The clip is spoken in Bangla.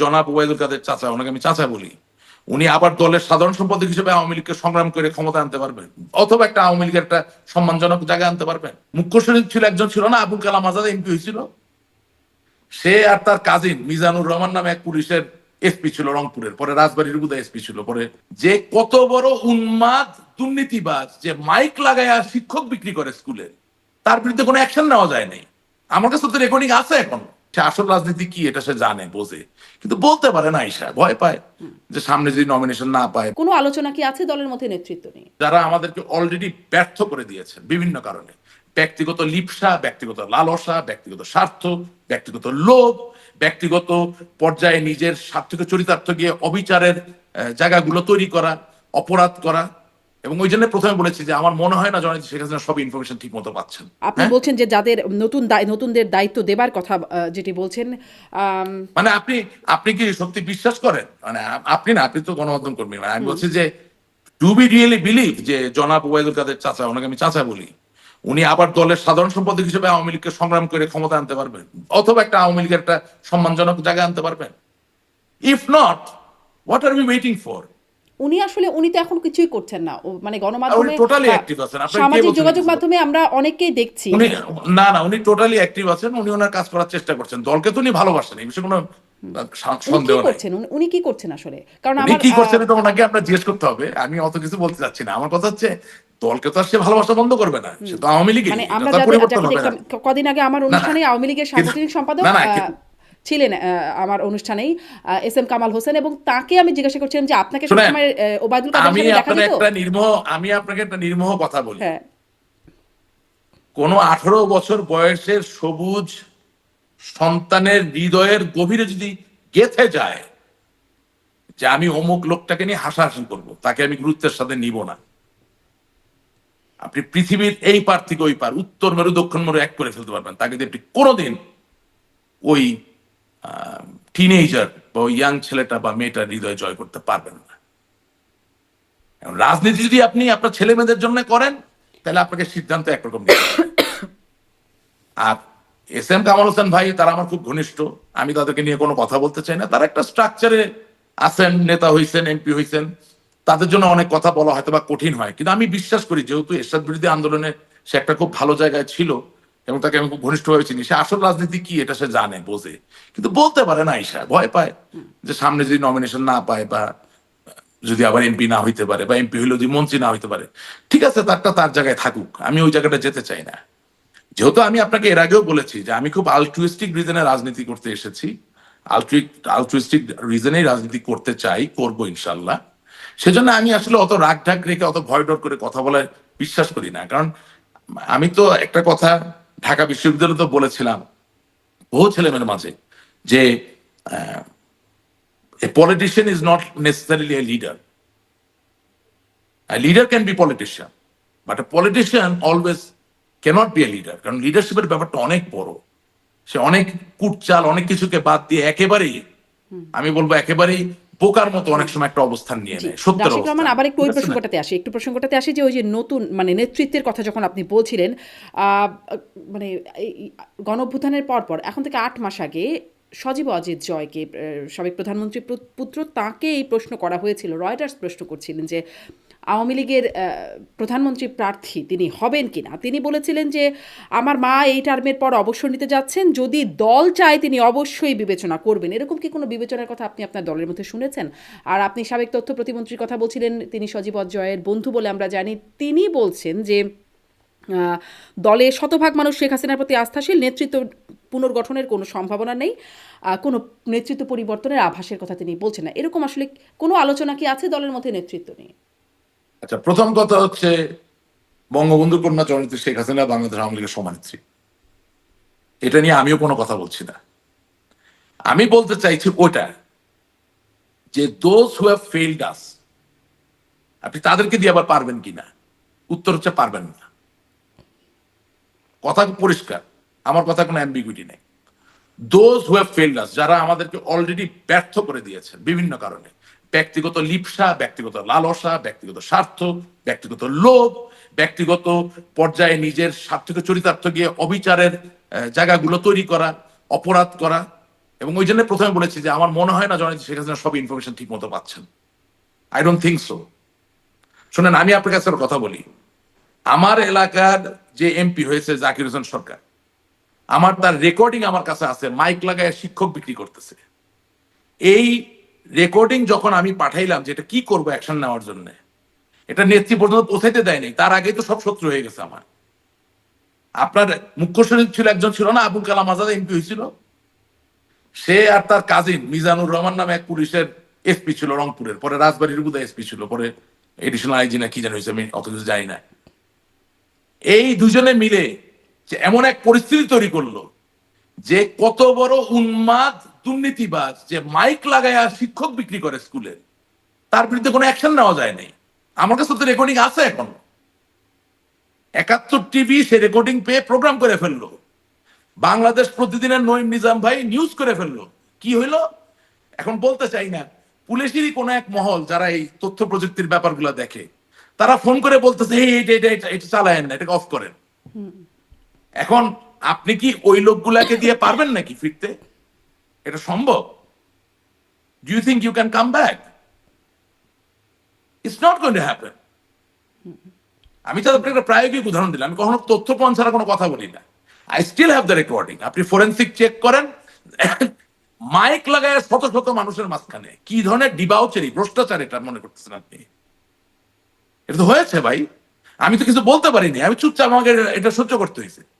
জনাব ওয়াইদুল কাদের চাচা, ওনাকে আমি চাচা বলি। উনি আবার দলের সাধারণ সম্পাদক হিসেবে আওয়ামী লীগকে সংগ্রাম করে ক্ষমতা আনতে পারবেন। অথবা একটা আওয়ামী লীগের একটা সম্মানজনক জায়গায় আনতে পারবেন। মুখ্য সচিব ছিল, একজন ছিল না, আবুল কালাম আজাদ এমপি হয়েছিল। সে আর তার কাজিন মিজানুর রহমান নামে এক পুলিশের এসপি ছিল রংপুরের, পরে রাজবাড়ির বুদা এসপি ছিল, পরে যে কত বড় উন্মাদ, দুর্নীতিবাজ, যে মাইক লাগায়া শিক্ষক বিক্রি করে স্কুলে, তার বিরুদ্ধে কোনো অ্যাকশন নেওয়া যায় নাই। আমার কাছে তো রেকর্ডিং আছে এখন। সে আসল রাজনীতি কি এটা সে জানে বোঝে। কিন্তু বলতে পারে না ঈশা ভয় পায় যে সামনে যদি নমিনেশন না পায়। কোনো আলোচনা কি আছে দলের মধ্যে নেতৃত্ব নিয়ে? যারা আমাদেরকে অলরেডি ব্যর্থ করে দিয়েছেন বিভিন্ন কারণে। ব্যক্তিগত লিপসা ব্যক্তিগত লালসা ব্যক্তিগত স্বার্থ ব্যক্তিগত লোভ ব্যক্তিগত পর্যায়ে নিজের স্বার্থকে চরিতার্থ গিয়ে অবিচারের জায়গাগুলো তৈরি করা অপরাধ করা এবং ওই জন্য প্রথমে বলেছি যে আমার মনে হয় না জননেত্রী শেখ হাসিনা সব ইনফরমেশন ঠিক মতো পাচ্ছেন। আপনি হ্যাঁ? বলছেন যে যাদের নতুন নতুনদের দায়িত্ব দেবার কথা যেটি বলছেন মানে আপনি আপনি কি সত্যি বিশ্বাস করেন? মানে আপনি না আপনি তো গণমাধ্যম কর্মী। মানে আমি বলছি যে টু বি রিয়েলি বিলিভ যে জনাব ওয়াইদুল কাদের চাচা ওনাকে আমি চাচা বলি উনি আবার দলের সাধারণ সম্পাদক হিসেবে আওয়ামী লীগকে সংগ্রাম করে ক্ষমতা আনতে পারবেন অথবা একটা আওয়ামী লীগের একটা সম্মানজনক জায়গায় আনতে পারবেন। If not what are we waiting for উনি আসলে উনি তো এখন কিছুই করছেন না। মানে গণমাধ্যমে বা active আছেন। আপনাকে কে সামাজিক যোগাযোগ মাধ্যমে আমরা অনেককেই দেখছি। উনি না না উনি টোটালি অ্যাক্টিভ আছেন উনি ওনার কাজ করার চেষ্টা করছেন। দলকে তো উনি ভালোবাসেন এই বিষয়ে কোনো সন্দেহ করছেন? উনি- কি করছেন আসলে? কারণ আমার কি করছেন এটা ওনাকে আপনার জিজ্ঞেস করতে হবে। আমি অত কিছু বলতে চাচ্ছি না। আমার কথা হচ্ছে দলকে তো আর সে ভালোবাসা বন্ধ করবে না। সে তো আওয়ামী লীগের মানে আমরা কদিন আগে আমার অনুষ্ঠানে আওয়ামী লীগের সাংগঠনিক সম্পাদক ছিলেন আমার অনুষ্ঠানেই এস এম কামাল হোসেন এবং তাকে আমি জিজ্ঞাসা করছিলাম যে আপনাকে সবসময় ওবায়দুল কাদের আমি সাথে দেখা যেত একটা নির্মোহ আমি আপনাকে একটা নির্মোহ কথা বলি। হ্যাঁ। কোন আঠারো বছর বয়সের সবুজ সন্তানের হৃদয়ের গভীরে যদি গেথে যায় যে আমি অমুক লোকটাকে নিয়ে হাসাহাসি করব তাকে আমি গুরুত্বের সাথে নিব না। আপনি পৃথিবীর এই পার থেকে ওই পার উত্তর মেরু দক্ষিণ মেরু এক করে ফেলতে পারবেন। তাকে আপনি কোনোদিন ওই টিনেজার বা ইয়াং ছেলেটা বা মেয়েটার হৃদয় জয় করতে পারবেন না। রাজনীতি যদি আপনি আপনার ছেলে মেয়েদের জন্য করেন, তাহলে আপনাকে সিদ্ধান্ত একরকম আর এস এম কামাল হোসেন ভাই, তারা আমার খুব ঘনিষ্ঠ, আমি তাদেরকে নিয়ে কোনো কথা বলতে চাই না। তারা একটা স্ট্রাকচারে আছেন, নেতা হয়েছেন এমপি হয়েছেন তাদের জন্য অনেক কথা বলা হয়তো বা কঠিন হয়। কিন্তু আমি বিশ্বাস করি, যেহেতু এরশাদ বিরোধী আন্দোলনে সে একটা খুব ভালো জায়গায় ছিল এবং তাকে আমি খুব ঘনিষ্ঠভাবে চিনি। সে আসল রাজনীতি কি এটা সে জানে, বোঝে। কিন্তু বলতে পারে না ঈশা, ভয় পায় যে সামনে যদি নমিনেশন না পায় বা যদি আবার এমপি না হইতে পারে বা এমপি হইলে যদি মন্ত্রী না হইতে পারে, ঠিক আছে, তারটা তার জায়গায় থাকুক, আমি ওই জায়গাটা যেতে চাই না। যেহেতু আমি আপনাকে এর আগেও বলেছি যে আমি খুব আলট্রুইস্টিক রিজনে রাজনীতি করতে এসেছি আলট্রিক আলট্রুইস্টিক রিজনেই রাজনীতি করতে চাই, করব ইনশাল্লাহ সেজন্য আমি আসলে অত রাগ ঢাক রেখে, অত ভয় ডর করে কথা বলায় বিশ্বাস করি না। কারণ আমি তো একটা কথা ঢাকা বিশ্ববিদ্যালয় তো বলেছিলাম বহু ছেলেমের মাঝে যে politician is not necessarily a leader leader can be politician but a politician always cannot be a leader কারণ লিডারশিপের ব্যাপারটা অনেক বড়। সে অনেক কুটচাল অনেক কিছুকে বাদ দিয়ে একেবারেই আমি বলব একেবারেই বোকার মতো অনেক সময় একটা অবস্থান নিয়ে নেয় সত্যের রাশিদ রহমান আবার একটু ওই? প্রসঙ্গটাতে আসি একটু প্রসঙ্গটাতে আসি যে ওই যে নতুন মানে নেতৃত্বের কথা যখন আপনি বলছিলেন আহ, মানে এই গণ অভ্যুত্থানের পর পর এখন থেকে আট মাস আগে সজীব অজিত জয়কে সাবেক প্রধানমন্ত্রী পুত্র তাকে এই প্রশ্ন করা হয়েছিল রয়টার্স প্রশ্ন করছিলেন যে আওয়ামী লীগের প্রধানমন্ত্রী প্রার্থী তিনি হবেন কিনা? তিনি বলেছিলেন যে, আমার মা এই টার্মের পর অবসর নিতে যাচ্ছেন। যদি দল চায়, তিনি অবশ্যই বিবেচনা করবেন। এরকম কি কোনো বিবেচনার কথা আপনি আপনার দলের মধ্যে শুনেছেন? আর আপনি সাবেক তথ্য প্রতিমন্ত্রীর কথা বলছিলেন, তিনি সজীব অজয়ের বন্ধু বলে আমরা জানি। তিনি বলছেন যে দলে শতভাগ মানুষ শেখ হাসিনার প্রতি আস্থাশীল, নেতৃত্ব পুনর্গঠনের কোনো সম্ভাবনা নেই কোনো নেতৃত্ব পরিবর্তনের আভাসের কথা তিনি বলছেন না। এরকম আসলে কোনো আলোচনা কি আছে দলের মধ্যে নেতৃত্ব নিয়ে? আচ্ছা প্রথম কথা হচ্ছে বঙ্গবন্ধু কন্যা জননেত্রী শেখ হাসিনা বাংলাদেশ আওয়ামী লীগের সমানেত্রী এটা নিয়ে আমিও কোনো কথা বলছি না। আমি বলতে চাইছি ওটা, যে those who have failed us আপনি তাদেরকে দিয়ে আবার পারবেন কিনা? উত্তর হচ্ছে পারবেন না। কথা পরিষ্কার, আমার কথা কোনো অ্যাম্বিগুইটি নেই। Those who have failed us যারা আমাদেরকে অলরেডি ব্যর্থ করে দিয়েছেন বিভিন্ন কারণে ব্যক্তিগত লিপসা, ব্যক্তিগত লালসা, ব্যক্তিগত স্বার্থ, ব্যক্তিগত লোভ, ব্যক্তিগত পর্যায়ে নিজের স্বার্থকে চরিতার্থ গিয়ে অবিচারের জায়গাগুলো তৈরি করা, অপরাধ করা। এবং ওই জন্য প্রথমে বলেছি যে আমার মনে হয় না জনাব শেখ হাসিনা সব ইনফরমেশন ঠিক মতো পাচ্ছেন। আই ডোন্ট থিঙ্ক সো শুনেন, আমি আপনার কাছে কথা বলি। আমার এলাকার যে এমপি হয়েছে জাকির হোসেন সরকার, আমার তার রেকর্ডিং আমার কাছে আছে মাইক লাগায় শিক্ষক বিক্রি করতেছে। এই রেকর্ডিং যখন আমি পাঠাইলাম যে এটা কি করব অ্যাকশন নেওয়ার জন্য, এটা নেত্রী পর্যন্ত পৌঁছাইতে দেয়নি, তার আগেই তো সব শত্রু হয়ে গেছে আমার। আপনার মুখ্য সচিব ছিল একজন ছিল না, আবুল কালাম আজাদ এমপি হয়েছিল। সে আর তার কাজিন মিজানুর রহমান নামে এক পুলিশের এসপি ছিল রংপুরের, পরে রাজবাড়ির বুধা এসপি ছিল, পরে এডিশনাল আইজি না কি জানি হয়েছে, আমি অত কিছু জানি না। এই দুজনে মিলে এমন এক পরিস্থিতি তৈরি করল যে কত বড় উন্মাদ দুর্নীতিবাজ যে মাইক লাগায় শিক্ষক বিক্রি করে স্কুলে তার বিরুদ্ধে কোনো অ্যাকশন নেওয়া যায় নাই। আমার কাছে তো রেকর্ডিং আছে এখন। একাত্তর টিভি সে রেকর্ডিং পেয়ে প্রোগ্রাম করে ফেলল। বাংলাদেশ প্রতিদিনের নঈম নিজাম ভাই নিউজ করে ফেলল। কি হইল? এখন বলতে চাই না পুলিশেরই কোনো এক মহল যারা এই তথ্য প্রযুক্তির ব্যাপারগুলো দেখে তারা ফোন করে বলতেছে এই এটা এটা এটা চালায়েন না এটাকে অফ করেন। এখন আপনি কি ওই লোকগুলাকে দিয়ে পারবেন নাকি ফিরতে? এটা সম্ভব? Do you think you can come back it's not going to happen আমি তো আপনাকে একটা প্রায়োগিক উদাহরণ দিলাম। আমি কখনো তথ্য প্রমাণ ছাড়া কোনো কথা বলি না। I still have the recording আপনি ফরেন্সিক চেক করেন। মাইক লাগায় শত শত মানুষের মাঝখানে। কি ধরনের ডিবাউচারি, ভ্রষ্টাচার এটা মনে করতেছেন আপনি? এটা তো হয়েছে ভাই। আমি তো কিছু বলতে পারিনি। আমি চুপচাপ আমাকে এটা সহ্য করতে হয়েছে।